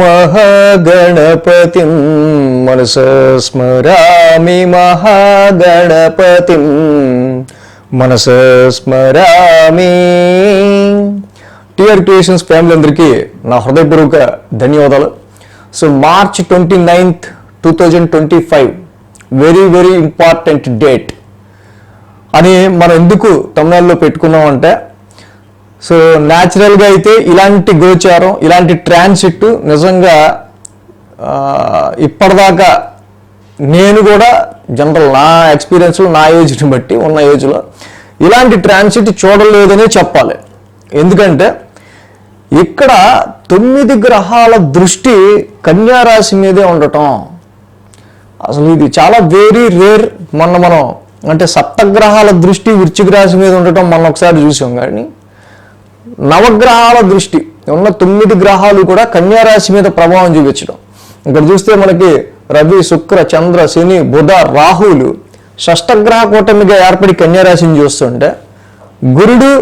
మహాగణపతిం మనస స్మరామి మహాగణపతి మనస స్మరామి. టిఆర్ క్రియేషన్స్ ఫ్యామిలీ అందరికీ నా హృదయపూర్వక ధన్యవాదాలు. So March twenty ninth two thousand twenty five very very important date అని మనం ఎందుకు తమిళనాడులో పెట్టుకున్నామంటే సో న్యాచురల్గా అయితే ఇలాంటి గోచారం ఇలాంటి ట్రాన్సిట్ నిజంగా ఇప్పటిదాకా నేను కూడా జనరల్ నా ఎక్స్పీరియన్స్లో నా ఏజ్ని బట్టి ఉన్న ఏజ్లో ఇలాంటి ట్రాన్సిట్ చూడలేదనే చెప్పాలి. ఎందుకంటే ఇక్కడ తొమ్మిది గ్రహాల దృష్టి కన్యా రాశి మీదే ఉండటం. అసలు ఇది చాలా వెరీ రేర్ మొన్న మనం అంటే సప్తగ్రహాల దృష్టి వృశ్చిక రాశి మీద ఉండటం మనం ఒకసారి చూసాం కానీ నవగ్రహాల దృష్టి ఉన్న తొమ్మిది గ్రహాలు కూడా కన్యారాశి మీద ప్రభావం చూపించడం. ఇక్కడ చూస్తే మనకి రవి శుక్ర చంద్ర శని బుధ రాహులు షష్టగ్రహ కూటమిగా ఏర్పడి కన్యారాశిని చూస్తుంటే గురుడు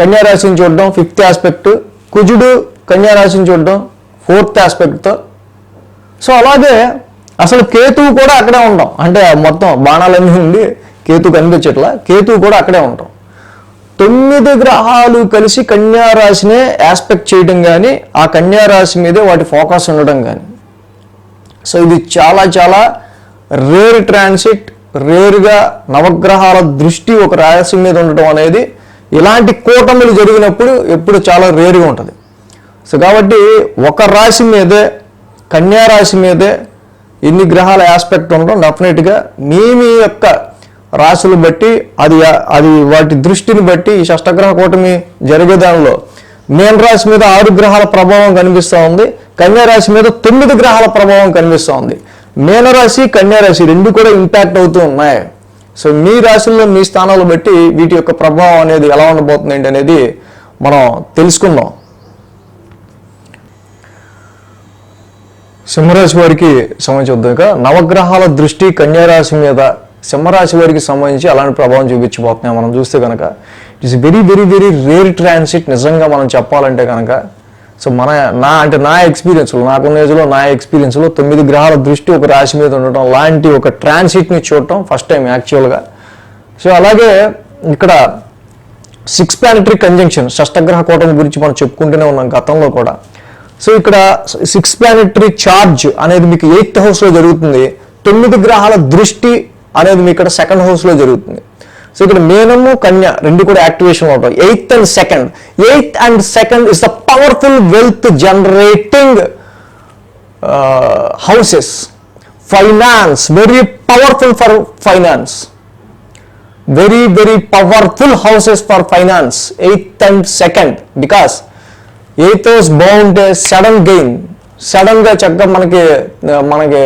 కన్యారాశిని చూడడం ఫిఫ్త్ ఆస్పెక్ట్ కుజుడు కన్యారాశిని చూడడం ఫోర్త్ ఆస్పెక్ట్తో. సో అలాగే అసలు కేతువు కూడా అక్కడే ఉంటాం అంటే మొత్తం బాణాలన్నీ ఉండి కేతు కనిపించట్లా కేతువు కూడా అక్కడే ఉంటాం. తొమ్మిది గ్రహాలు కలిసి కన్యారాశినే ఆస్పెక్ట్ చేయడం కానీ ఆ కన్యారాశి మీదే వాటి ఫోకస్ ఉండడం కానీ సో ఇది చాలా చాలా రేర్ ట్రాన్సిట్ రేరుగా నవగ్రహాల దృష్టి ఒక రాశి మీద ఉండటం అనేది ఇలాంటి కూటములు జరిగినప్పుడు ఎప్పుడు చాలా రేరుగా ఉంటుంది. సో కాబట్టి ఒక రాశి మీదే కన్యా రాశి మీదే ఇన్ని గ్రహాల ఆస్పెక్ట్ ఉండడం డెఫినెట్గా మీ మీ యొక్క రాశులు బట్టి అది అది వాటి దృష్టిని బట్టి ఈ షష్టగ్రహ కూటమి జరిగే దానిలో మేన్ రాశి మీద ఆరు గ్రహాల ప్రభావం కనిపిస్తూ ఉంది. కన్యా రాశి మీద తొమ్మిది గ్రహాల ప్రభావం కనిపిస్తూ ఉంది. మీనరాశి కన్యా రాశి రెండు కూడా ఇంపాక్ట్ అవుతూ ఉన్నాయి. సో మీ రాశుల్లో మీ స్థానాలు బట్టి వీటి యొక్క ప్రభావం అనేది ఎలా ఉండబోతుంది ఏంటి అనేది మనం తెలుసుకుందాం. సింహరాశి వారికి సమయం ఇక. నవగ్రహాల దృష్టి కన్యారాశి మీద సింహరాశి వారికి సంబంధించి అలాంటి ప్రభావం చూపించబోతున్నాయి. మనం చూస్తే కనుక it's very very very rare transit నిజంగా మనం చెప్పాలంటే కనుక సో మన నా అంటే నా ఎక్స్పీరియన్స్లో నాకున్న ఏజ్లో నా ఎక్స్పీరియన్స్లో తొమ్మిది గ్రహాల దృష్టి ఒక రాశి మీద ఉండటం లాంటి ఒక ట్రాన్సిట్ని చూడటం ఫస్ట్ టైం యాక్చువల్గా సో అలాగే ఇక్కడ సిక్స్ ప్లానిటరీ కంజంక్షన్ షష్టగ్రహ కూటమి గురించి మనం చెప్పుకుంటూనే ఉన్నాం గతంలో కూడా. సో ఇక్కడ సిక్స్ ప్లానిటరీ చార్జ్ అనేది మీకు ఎయిత్ హౌస్లో జరుగుతుంది. తొమ్మిది గ్రహాల దృష్టి అనేది మీ ఇక్కడ సెకండ్ హౌస్లో జరుగుతుంది. సో ఇక్కడ మేనము కన్య రెండు కూడా యాక్టివేషన్ ఉంటాయి. Eighth and second eighth and second is the powerful wealth generating houses finance very powerful for finance very very powerful houses for finance eighth and second because eighth house బాగుంటే sudden gain సడన్గా చక్కగా మనకి మనకి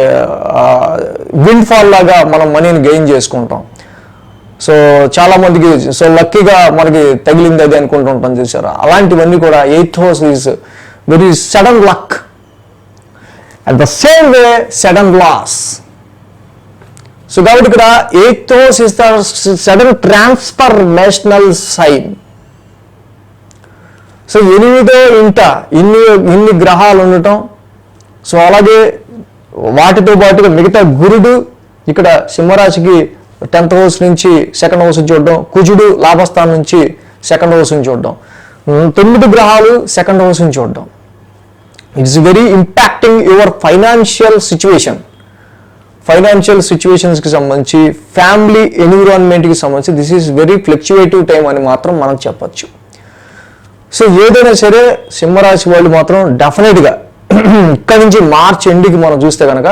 wind fall లాగా మనం మనీని gain చేసుకుంటాం. So చాలా మందికి సో లక్కీగా మనకి తగిలింది అది అనుకుంటుంటాం చూసారా? అలాంటివన్నీ కూడా eighth house is very sudden luck at the same way sudden loss so కాబట్టి ఇక్కడ eighth house is the sudden transformational sign so ఎనిమిదో ఇంట ఇన్ని ఇన్ని గ్రహాలు ఉండటం సో అలాగే వాటితో పాటుగా మిగతా గురుడు ఇక్కడ సింహరాశికి టెన్త్ హౌస్ నుంచి సెకండ్ హౌస్ చూడడం కుజుడు లాభస్థానం నుంచి సెకండ్ హౌస్ చూడడం తొమ్మిది గ్రహాలు సెకండ్ హౌస్ చూడడం. It's very impacting your financial situation financial సిచ్యువేషన్స్కి సంబంధించి ఫ్యామిలీ ఎన్విరాన్మెంట్కి సంబంధించి this is very fluctuative time అని మాత్రం మనం చెప్పచ్చు. సో ఏదైనా సరే సింహరాశి వాళ్ళు మాత్రం డెఫినెట్గా ఇక్కడ నుంచి మార్చ్ ఎండ్కి మనం చూస్తే కనుక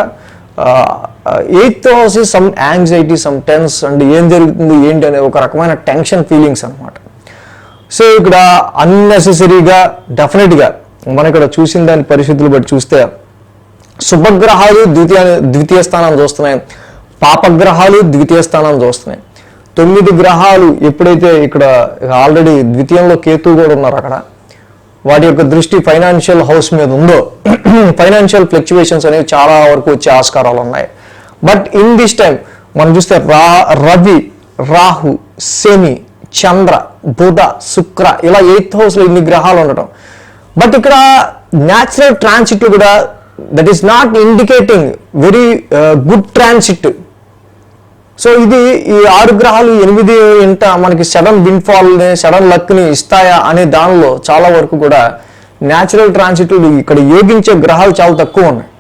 eighth house some anxiety some tense and ఏం జరుగుతుంది ఏంటి అనే ఒక రకమైన టెన్షన్ ఫీలింగ్స్ అనమాట సో ఇక్కడ అన్నెసెసరీగా డెఫినెట్గా మనం ఇక్కడ చూసిన దాని పరిస్థితులు బట్టి చూస్తే శుభగ్రహాలు ద్వితీయ ద్వితీయ స్థానాన్ని చూస్తున్నాయి. పాపగ్రహాలు ద్వితీయ స్థానాన్ని చూస్తున్నాయి. తొమ్మిది గ్రహాలు ఎప్పుడైతే ఇక్కడ ఆల్రెడీ ద్వితీయంలో కేతు కూడా ఉన్నారు అక్కడ వాటి యొక్క దృష్టి ఫైనాన్షియల్ హౌస్ మీద ఉందో ఫైనాన్షియల్ ఫ్లక్చువేషన్స్ అనేవి చాలా వరకు వచ్చే ఆస్కారాలు ఉన్నాయి. బట్ ఇన్ దిస్ టైం మనం చూస్తే రా రవి రాహు శని చంద్ర బుధ శుక్ర ఇలా ఎయిత్ హౌస్లో ఇన్ని గ్రహాలు ఉండటం. బట్ ఇక్కడ న్యాచురల్ ట్రాన్సిట్లు కూడా that is not indicating very good transit so ఇది ఈ ఆరు గ్రహాలు ఎనిమిది ఇంట మనకి సడన్ విన్ఫాల్ని సడన్ లక్ని ఇస్తాయా అనే దానిలో చాలా వరకు కూడా న్యాచురల్ ట్రాన్సిట్లు ఇక్కడ యోగించే గ్రహాలు చాలా తక్కువ ఉన్నాయి.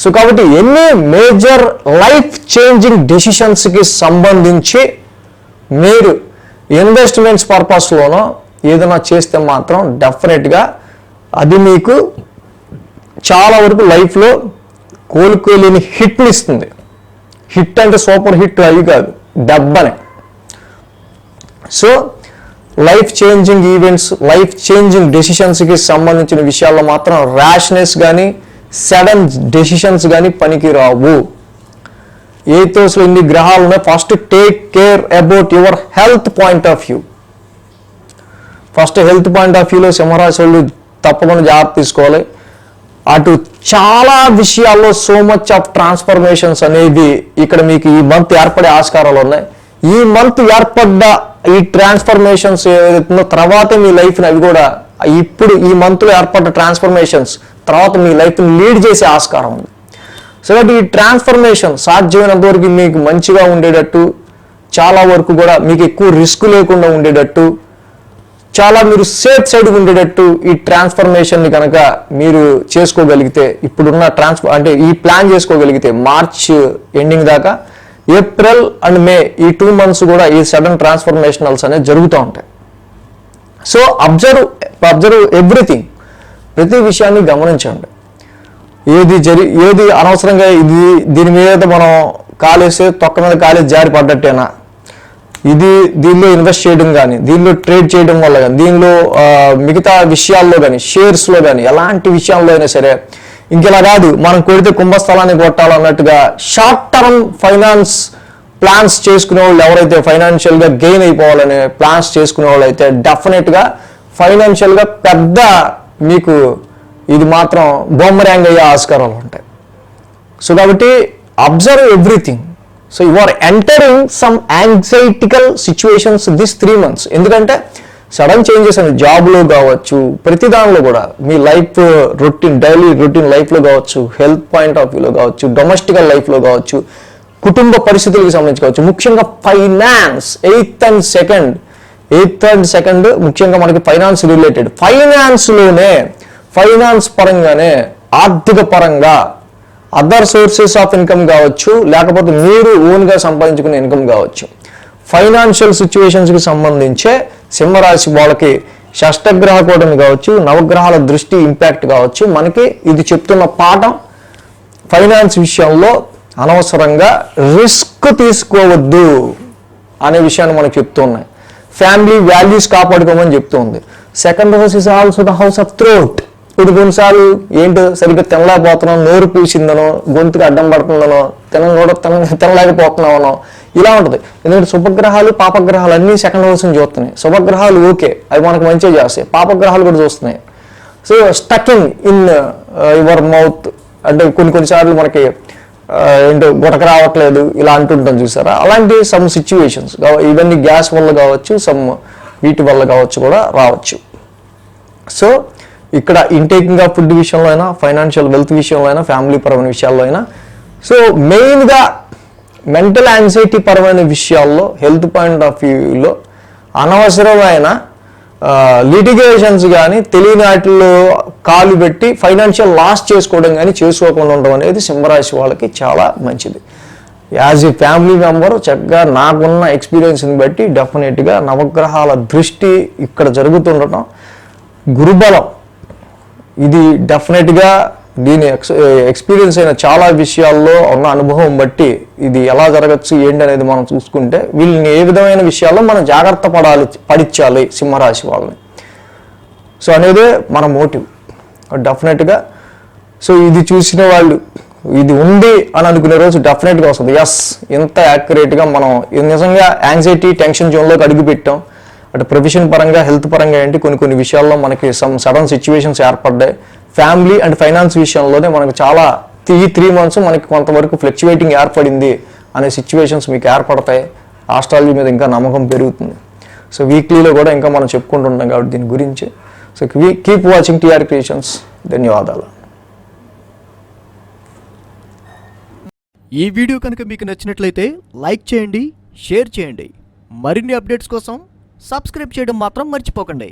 సో కాబట్టి ఎన్ని మేజర్ లైఫ్ చేంజింగ్ డెసిషన్స్కి సంబంధించి మీరు ఇన్వెస్ట్మెంట్స్ పర్పస్లోనో ఏదైనా చేస్తే మాత్రం డెఫినెట్గా అది మీకు చాలా వరకు లైఫ్లో కోలుకోలేని హిట్నిస్తుంది హిట్ అంటే సూపర్ హిట్ అవి కాదు దెబ్బనే so life changing events life changing డెసిషన్స్కి సంబంధించిన విషయాల్లో మాత్రం ర్యాష్నెస్ కానీ సడన్ డెసిషన్స్ కానీ పనికి రావు ఏతోస్లో ఇన్ని గ్రహాలు ఉన్నాయి first take care about your health point of view first health point of వ్యూలో సింహరాశి వాళ్ళు తప్పకుండా జాగ్రత్త తీసుకోవాలి. అటు చాలా విషయాల్లో సో మచ్ ఆఫ్ ట్రాన్స్ఫర్మేషన్స్ అనేది ఇక్కడ మీకు ఈ మంత్ ఏర్పడే ఆస్కారాలు ఉన్నాయి. ఈ మంత్ ఏర్పడ్డ ఈ ట్రాన్స్ఫర్మేషన్స్ ఏదైతుందో తర్వాత మీ లైఫ్ని అవి కూడా ఇప్పుడు ఈ మంత్లో ఏర్పడ్డ ట్రాన్స్ఫర్మేషన్స్ తర్వాత మీ లైఫ్ని లీడ్ చేసే ఆస్కారం ఉంది. సో దట్ ఈ ట్రాన్స్ఫర్మేషన్ సాధ్యమైనంత వరకు మీకు మంచిగా ఉండేటట్టు చాలా వరకు కూడా మీకు ఎక్కువ రిస్క్ లేకుండా ఉండేటట్టు చాలా మీరు సేఫ్ సైడ్ ఉండేటట్టు ఈ ట్రాన్స్ఫర్మేషన్ని కనుక మీరు చేసుకోగలిగితే ఇప్పుడున్న ట్రాన్స్ఫర్ అంటే ఈ ప్లాన్ చేసుకోగలిగితే మార్చ్ ఎండింగ్ దాకా ఏప్రిల్ అండ్ మే ఈ టూ మంత్స్ కూడా ఈ సడన్ ట్రాన్స్ఫర్మేషనల్స్ అనేవి జరుగుతూ ఉంటాయి. సో అబ్జర్వ్ అబ్జర్వ్ ఎవ్రీథింగ్ ప్రతి విషయాన్ని గమనించండి. ఏది జరి ఏది అనవసరంగా ఇది దీని మీద మనం కాలేసి తొక్క మీద కాలేసి జారి పడ్డట్టేనా ఇది దీనిలో ఇన్వెస్ట్ చేయడం కానీ దీనిలో ట్రేడ్ చేయడం వల్ల కానీ దీనిలో మిగతా విషయాల్లో కానీ షేర్స్లో కానీ ఎలాంటి విషయాల్లో అయినా సరే ఇంకెలా కాదు మనం కొడితే కుంభస్థలాన్ని కొట్టాలన్నట్టుగా షార్ట్ టర్మ్ ఫైనాన్స్ ప్లాన్స్ చేసుకునే వాళ్ళు ఎవరైతే ఫైనాన్షియల్గా గెయిన్ అయిపోవాలనే ప్లాన్స్ చేసుకునే వాళ్ళు అయితే డెఫినెట్గా ఫైనాన్షియల్గా పెద్ద మీకు ఇది మాత్రం బొమ్మరాంగ్ అయ్యే ఆస్కారాలు ఉంటాయి. సో కాబట్టి observe everything so you are entering some anxietical situations this three months ఎందుకంటే సడన్ చేంజెస్ అని జాబ్లో కావచ్చు ప్రతి దానిలో కూడా మీ లైఫ్ రొటీన్ డైలీ రొటీన్ లైఫ్లో కావచ్చు హెల్త్ పాయింట్ ఆఫ్ వ్యూలో కావచ్చు డొమెస్టికల్ లైఫ్లో కావచ్చు కుటుంబ పరిస్థితులకు సంబంధించి కావచ్చు ముఖ్యంగా finance eighth and second eighth and second ముఖ్యంగా మనకి ఫైనాన్స్ రిలేటెడ్ ఫైనాన్స్లోనే ఫైనాన్స్ పరంగానే ఆర్థిక పరంగా అదర్ సోర్సెస్ ఆఫ్ ఇన్కమ్ కావచ్చు లేకపోతే మీరు ఓన్గా సంపాదించుకునే ఇన్కమ్ కావచ్చు. ఫైనాన్షియల్ సిచ్యువేషన్స్కి సంబంధించే సింహరాశి వాళ్ళకి షష్టగ్రహ కూటమి కావచ్చు నవగ్రహాల దృష్టి ఇంపాక్ట్ కావచ్చు. మనకి ఇది చెప్తున్న పాఠం. ఫైనాన్స్ విషయంలో అనవసరంగా రిస్క్ తీసుకోవద్దు అనే విషయాన్ని మనకు చెప్తున్నాయి. ఫ్యామిలీ వాల్యూస్ కాపాడుకోమని చెప్తుంది. Second house is also the house of throat కొన్ని కొన్నిసార్లు ఏంటో సరిగ్గా తినలేకపోతున్నాం నోరు పూసిందనో గొంతుకు అడ్డం పడుతుందనో తిన కూడా తిన తినలేకపోతున్నామనో ఇలా ఉంటుంది. ఎందుకంటే శుభగ్రహాలు పాపగ్రహాలు అన్నీ సెకండ్ హౌస్ నుంచి చూస్తున్నాయి. శుభగ్రహాలు ఓకే అవి మనకు మంచిగా చేస్తాయి. పాపగ్రహాలు కూడా చూస్తున్నాయి. So stucking in your mouth అంటే కొన్ని కొన్నిసార్లు మనకి uh, ఏంటో గుటక రావట్లేదు ఇలా అంటుంటాం చూసారా? అలాంటి సమ్ సిచ్యువేషన్స్ ఇవన్నీ గ్యాస్ వల్ల కావచ్చు సమ్ వీటి వల్ల కావచ్చు కూడా రావచ్చు. సో ఇక్కడ ఇంటేకింగ్ ఆఫ్ ఫుడ్ విషయంలో అయినా ఫైనాన్షియల్ వెల్త్ విషయంలో అయినా ఫ్యామిలీ పరమైన విషయాల్లో అయినా. సో మెయిన్గా మెంటల్ యాంగ్జైటీ పరమైన విషయాల్లో హెల్త్ పాయింట్ ఆఫ్ వ్యూలో అనవసరమైన లిటిగేషన్స్ కానీ తెలియని వాటిల్లో కాలు పెట్టి ఫైనాన్షియల్ లాస్ చేసుకోవడం కానీ చేసుకోకుండా ఉండడం అనేది సింహరాశి వాళ్ళకి చాలా మంచిది. యాజ్ ఏ ఫ్యామిలీ మెంబర్ చక్కగా నాకున్న ఎక్స్పీరియన్స్ని బట్టి డెఫినెట్గా నవగ్రహాల దృష్టి ఇక్కడ జరుగుతుండటం. గురుబలం ఇది డెఫినెట్గా దీని ఎక్స్ ఎక్స్పీరియన్స్ అయిన చాలా విషయాల్లో ఉన్న అనుభవం బట్టి ఇది ఎలా జరగచ్చు ఏంటి అనేది మనం చూసుకుంటే వీళ్ళని ఏ విధమైన విషయాల్లో మనం జాగ్రత్త పడాలి పడిచ్చాలి సింహరాశి వాళ్ళని. సో అనేది మన మోటివ్ డెఫినెట్గా సో ఇది చూసిన వాళ్ళు ఇది ఉంది అని అనుకునే రోజు డెఫినెట్గా వస్తుంది. ఎస్ ఇంత యాక్యురేట్గా మనం ఇది నిజంగా యాంగ్జైటీ టెన్షన్ జోన్లోకి అడుగుపెట్టాం. అటు ప్రొఫెషన్ పరంగా హెల్త్ పరంగా ఏంటి కొన్ని కొన్ని విషయాల్లో మనకి సమ్ సడన్ సిచ్యువేషన్స్ ఏర్పడ్డాయి. ఫ్యామిలీ అండ్ ఫైనాన్స్ విషయంలోనే మనకు చాలా ఈ త్రీ మంత్స్ మనకి కొంతవరకు ఫ్లక్చువేటింగ్ ఏర్పడింది అనే సిచ్యువేషన్స్ మీకు ఏర్పడతాయి. ఆస్ట్రాలజీ మీద ఇంకా నమ్మకం పెరుగుతుంది. సో వీక్లీలో కూడా ఇంకా మనం చెప్పుకుంటుంటాం కాబట్టి దీని గురించి. So keep watching TR creations. ధన్యవాదాలు. ఈ వీడియో కనుక మీకు నచ్చినట్లయితే లైక్ చేయండి షేర్ చేయండి. మరిన్ని అప్డేట్స్ కోసం సబ్స్క్రైబ్ చేయడం మాత్రం మర్చిపోకండి.